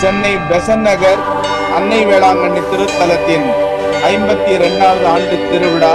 சென்னை பெசன் நகர் அன்னை வேளாங்கண்ணி திருத்தலத்தின் ஐம்பத்தி இரண்டாவது ஆண்டு திருவிழா.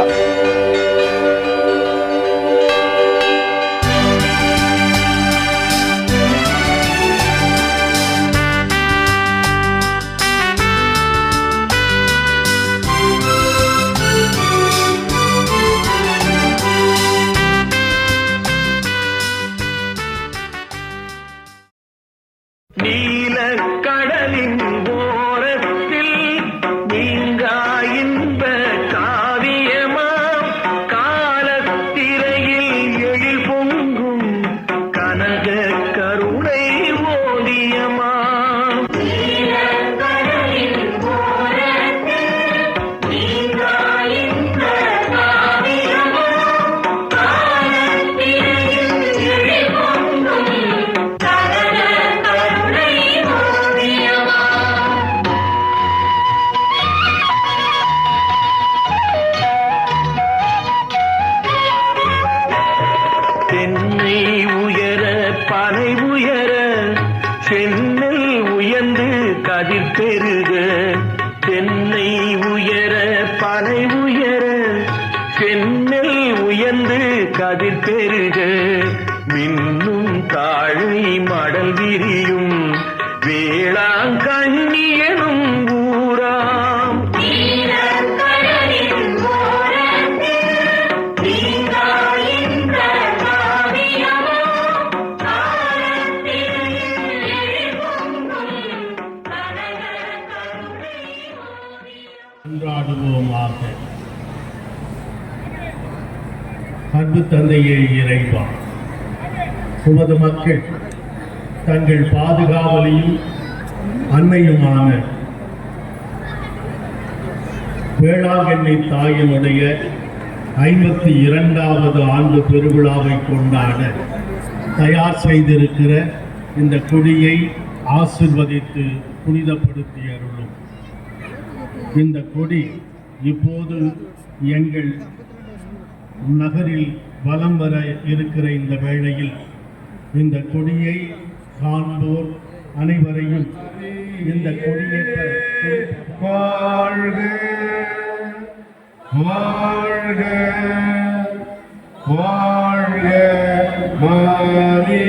உயர சென்னல் உயர்ந்து கதிர் பெருக மின்னும் தாழை மடல் விரியும் தந்தையே இறைவா. உமது மக்கள் தங்கள் பாதுகாவலையும் அன்னையுமான வேளாங்கண்ணி தாயினுடைய ஐம்பத்தி இரண்டாவது ஆண்டு பெருவிழாவை கொண்டாட தயார் செய்திருக்கிற இந்த கொடியை ஆசிர்வதித்து புனிதப்படுத்தி அருளும். இந்த கொடி இப்போது எங்கள் நகரில் வலம் வர இருக்கிற இந்த வேளையில் இந்த கொடியை காண்போர் அனைவரையும். இந்த கொடியேற்ற வாழ்க வாழ்க வாழ்க மாறி.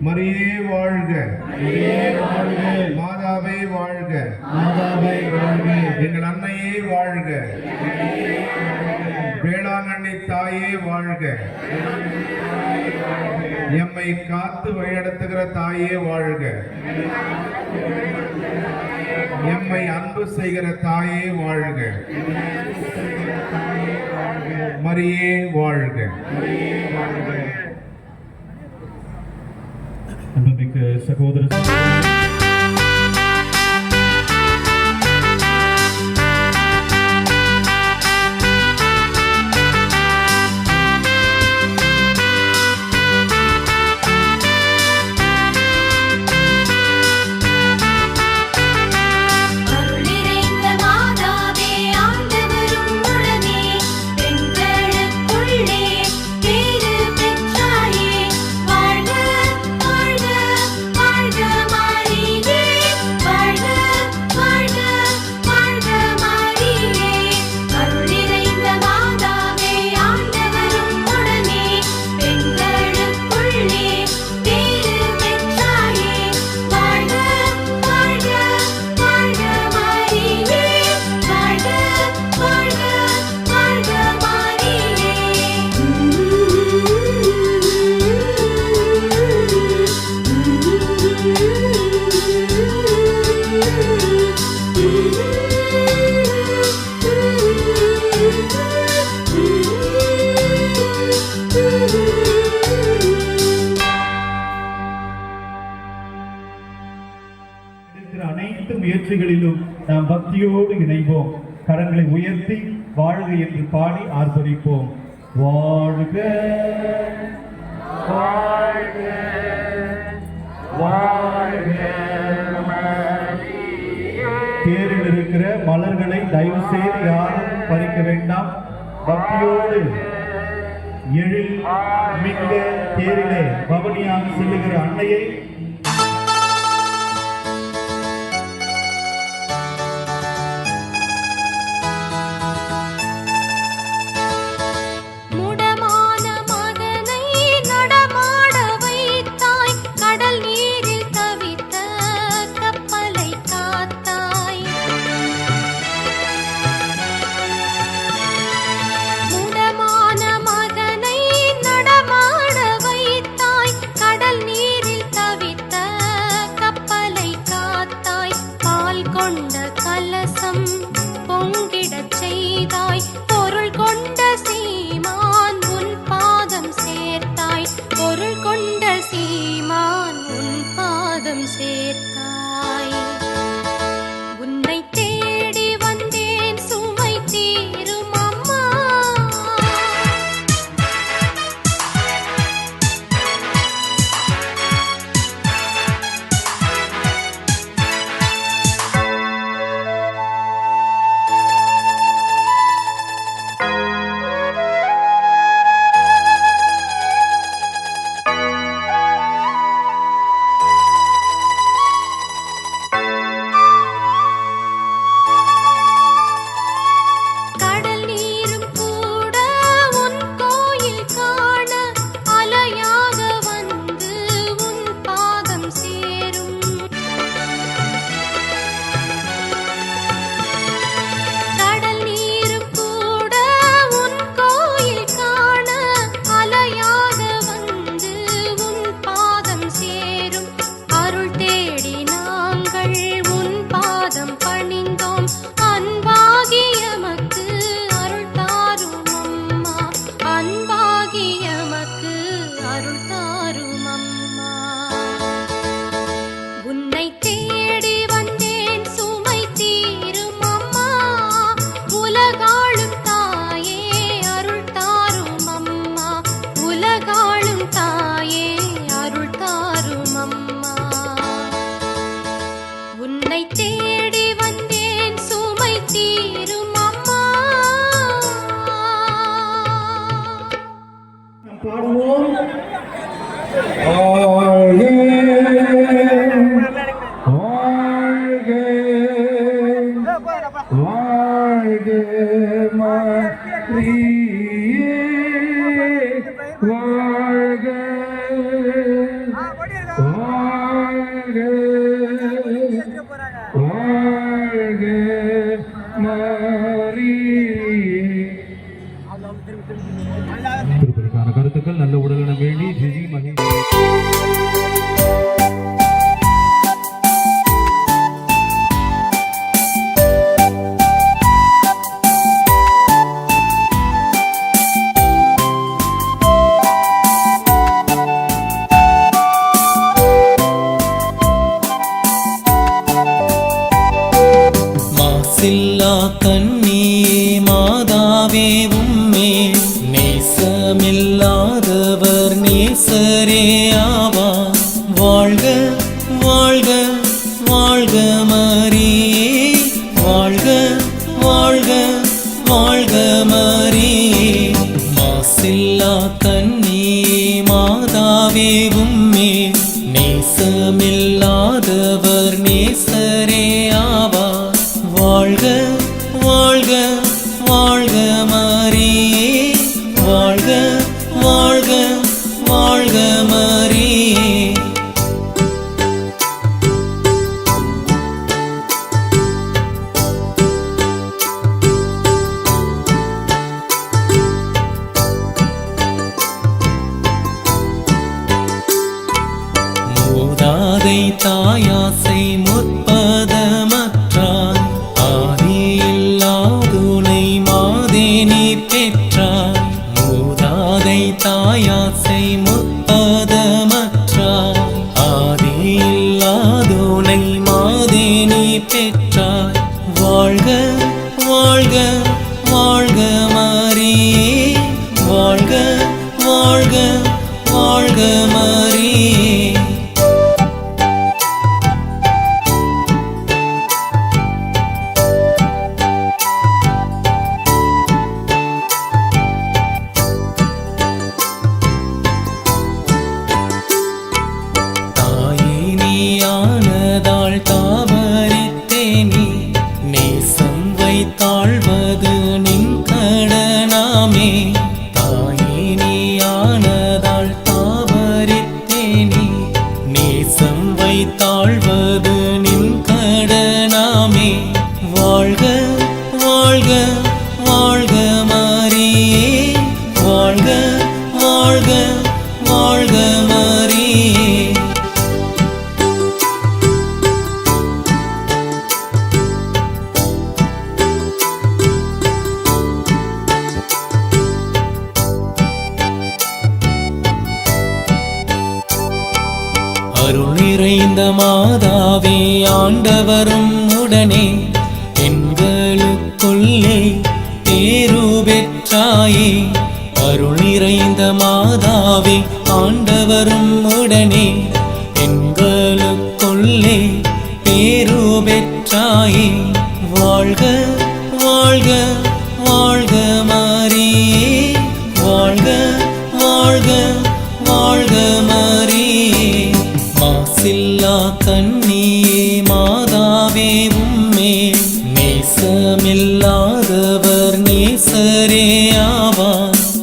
மரியே வாழ்க. மாதாவே வாழ்க. மாதாவே வாழ்க. எங்கள் அன்னையே வாழ்க. வேளாங்கண்ணி தாயே வாழ்க. எம்மை காத்து வழிநடத்துகிற தாயே வாழ்க. எம்மை அன்பு செய்கிற தாயே வாழ்க. மரியே வாழ்க. அன்புமிக்க சகோதர பக்தியோடு இணைவோம். கரங்களை உயர்த்தி வாழ்க என்று பாடி ஆர்ப்பரிப்போம். வாழ்க. வாழ்க. வாழ்க. தேரில் இருக்கிற மலர்களை தயவு செய்து யாரும் பறிக்க வேண்டாம். பக்தியோடு எழில் மிக்க தேரிலே பவனியாக செல்லுகிற அன்னையை മാതാവേ ഉമ്മേ നേസമേ அருள் நிறைந்த மாதாவே ஆண்டவரும் உடனே பெண்களுக்குள்ளே பேரு பெற்றாயே. அருள் நிறைந்த மா ആവാം.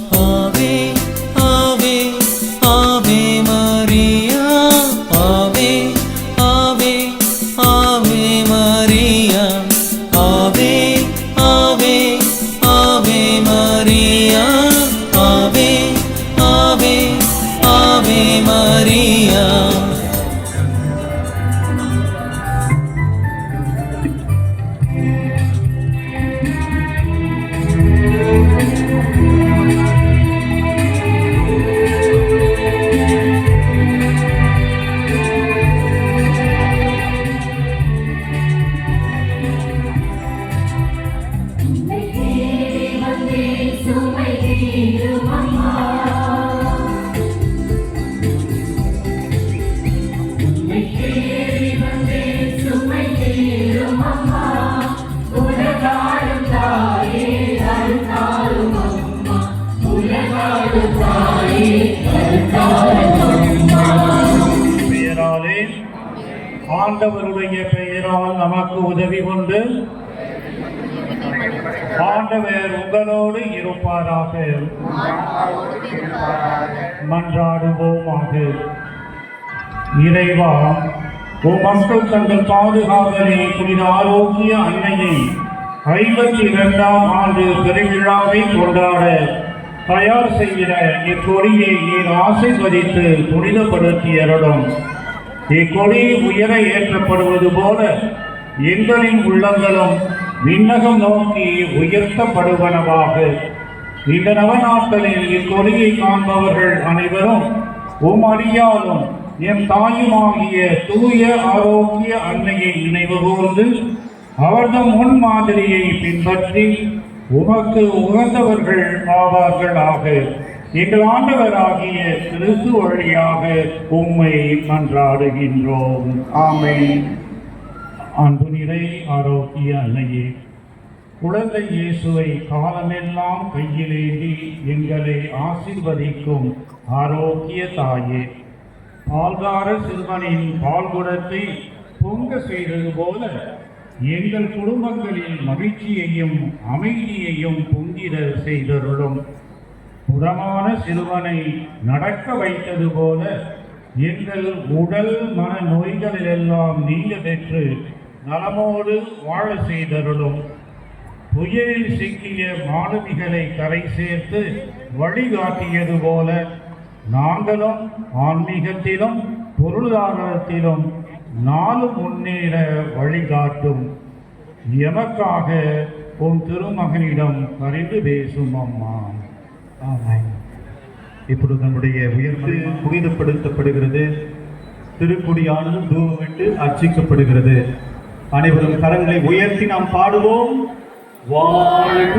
மன்றாடுவோமாக. இறைவா ஓ மக்கள் தங்கள் பாதுகாவலே புனித ஆரோக்கிய அன்னையை ஐம்பத்தி இரண்டாம் ஆண்டு பெருவிழாவை கொண்டாட தயார் செய்கிற இக்கொடியை நீர் ஆசீர்வதித்து புனிதப்படுத்தியருடும் இக்கொடி உயர ஏற்றப்படுவது போல எங்களின் உள்ளங்களும் விண்ணகம் நோக்கி உயர்த்தப்படுவனவாக. இந்த நவநாட்களில் இக்கொடியை காண்பவர்கள் அனைவரும் உம் அடியாலும் என் தாயுமாகிய தூய ஆரோக்கிய அன்னையை நினைவு கூர்ந்து அவர்தம் முன் மாதிரியை பின்பற்றி உமக்கு உகந்தவர்கள் ஆவார்களாக. எங்கள் ஆண்டவராகிய கிறிஸ்து வழியாக உம்மை மன்றாடுகின்றோம். ஆமென். அன்பு நிறை ஆரோக்கிய அன்னையே. குழந்தை இயேசுவை காலமெல்லாம் கையிலேந்தி எங்களை ஆசிர்வதிக்கும் ஆரோக்கிய தாயே. பால்கார சிறுவனின் பால்குடத்தை பொங்க செய்தது போல எங்கள் குடும்பங்களில் மகிழ்ச்சியையும் அமைதியையும் பொங்கிட செய்தருளும். புறமான சிறுவனை நடக்க வைத்தது போல எங்கள் உடல் மன நோய்களிலெல்லாம் நீங்க பெற்று நலமோடு வாழ செய்தருளும். புயலில் சிக்கிய மாணவிகளை கரை சேர்த்து வழிகாட்டியது போல நாங்களும் ஆன்மீகத்திலும் பொருளாதாரத்திலும் நாளும் முன்னேற வழிகாட்டும். எமக்காக உன் திருமகனிடம் பரிந்து பேசும் அம்மா. ஆமாம் இப்பொழுது நம்முடைய உயர்வு புனிதப்படுத்தப்படுகிறது. திருக்குடியானது தூவமிட்டு அர்ச்சிக்கப்படுகிறது. அனைவரும் கரங்களை உயர்த்தி நாம் பாடுவோம். வாழ்க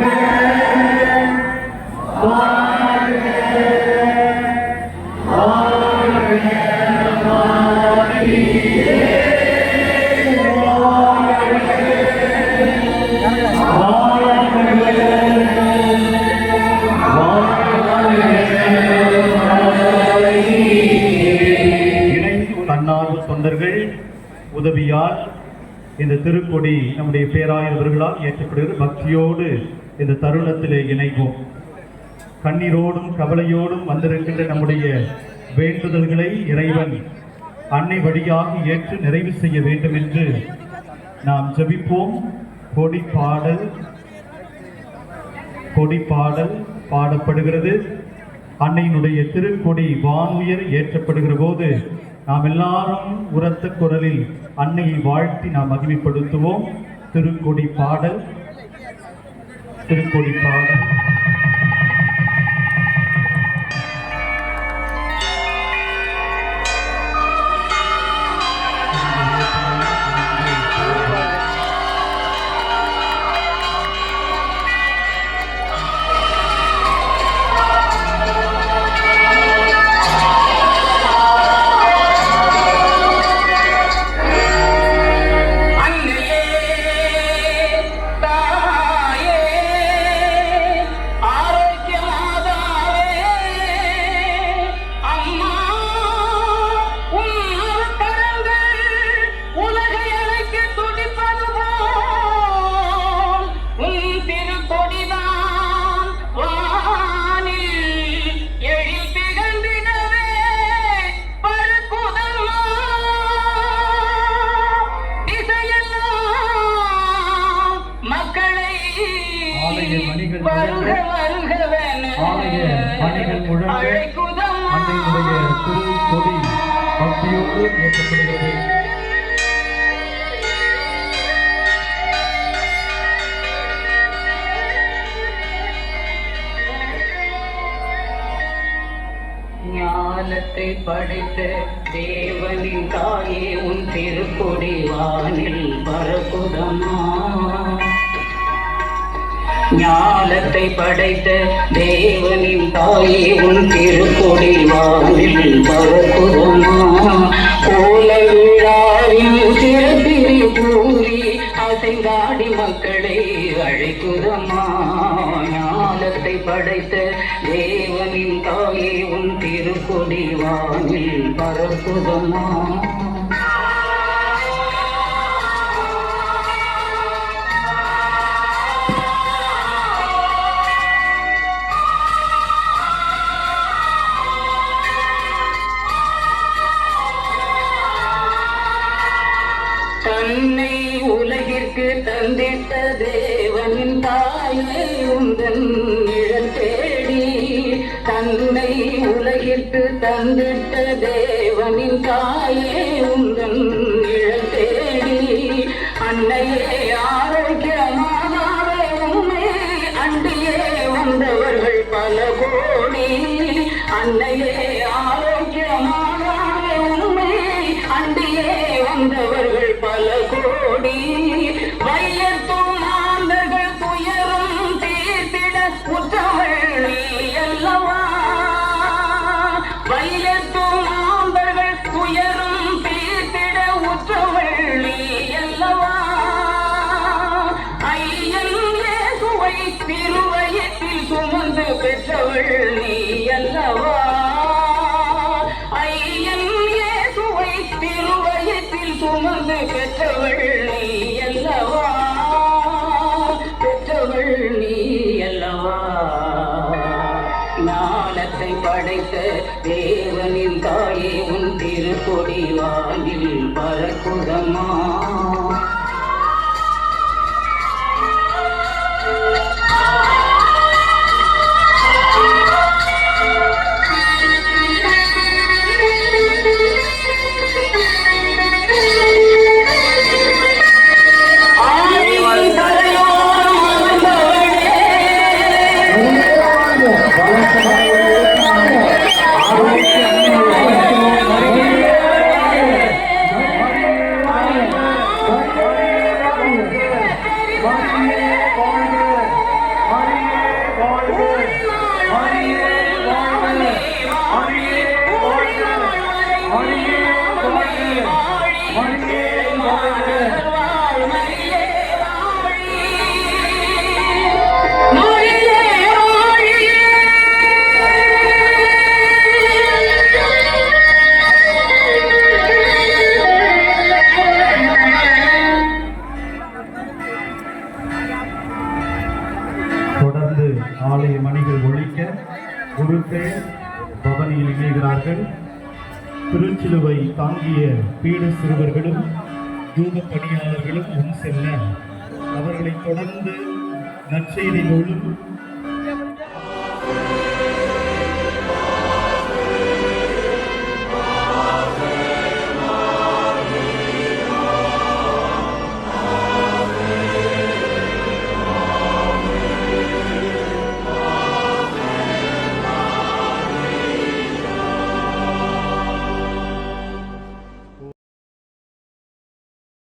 இணைந்து தன்னார்வ தொண்டர்கள் உதவியால் இந்த திருக்கொடி நம்முடைய பேராயர்களால் ஏற்றப்படுகிறது. பக்தியோடு இந்த தருணத்திலே இணைவோம். கண்ணீரோடும் கவலையோடும் வந்திருக்கின்ற நம்முடைய வேண்டுதல்களை இறைவன் அன்னை வழியாக ஏற்று நிறைவு செய்ய வேண்டும் என்று நாம் ஜபிப்போம். கொடி பாடல் கொடி பாடல் பாடப்படுகிறது. அன்னையினுடைய திருக்கொடி வானுயர் ஏற்றப்படுகிற போது நாம் எல்லாரும் உரத்த குரலில் அன்னையை வாழ்த்தி நாம் மகிமைப்படுத்துவோம். திருக்கொடி பாடல். திருக்கொடி பாடல். உலகத்தை படைத்த தேவனின் தாயே உன் திருக்கொடி வானில் பரப்புதமா? கோல விழாவின் சிறப்பிரி கூறி அசைந்தாடி மக்களை அழைக்குதமா? ஞானத்தை படைத்த தேவனின் தாயே உன் திருக்கொடி வானில் பரப்புதம்மா உலகிற்கு தந்திட்ட தேவனின் தாயே உந்தன் நிழல் தேடி. அன்னையே ஆரோக்கியமானாவே உண்மை அண்டியே வந்தவர்கள் பல கோடி. அன்னையே திருவயத்தில் ஆலய மணிகள் ஒழிக்க குருக்கள் பவனியில் இணைகிறார்கள் திருச்சிலுவை தாங்கிய பீட சிறுவர்களும் தூத பணியாளர்களும் முன் செல்ல அவர்களைத் தொடர்ந்து நற்செய்திகளும்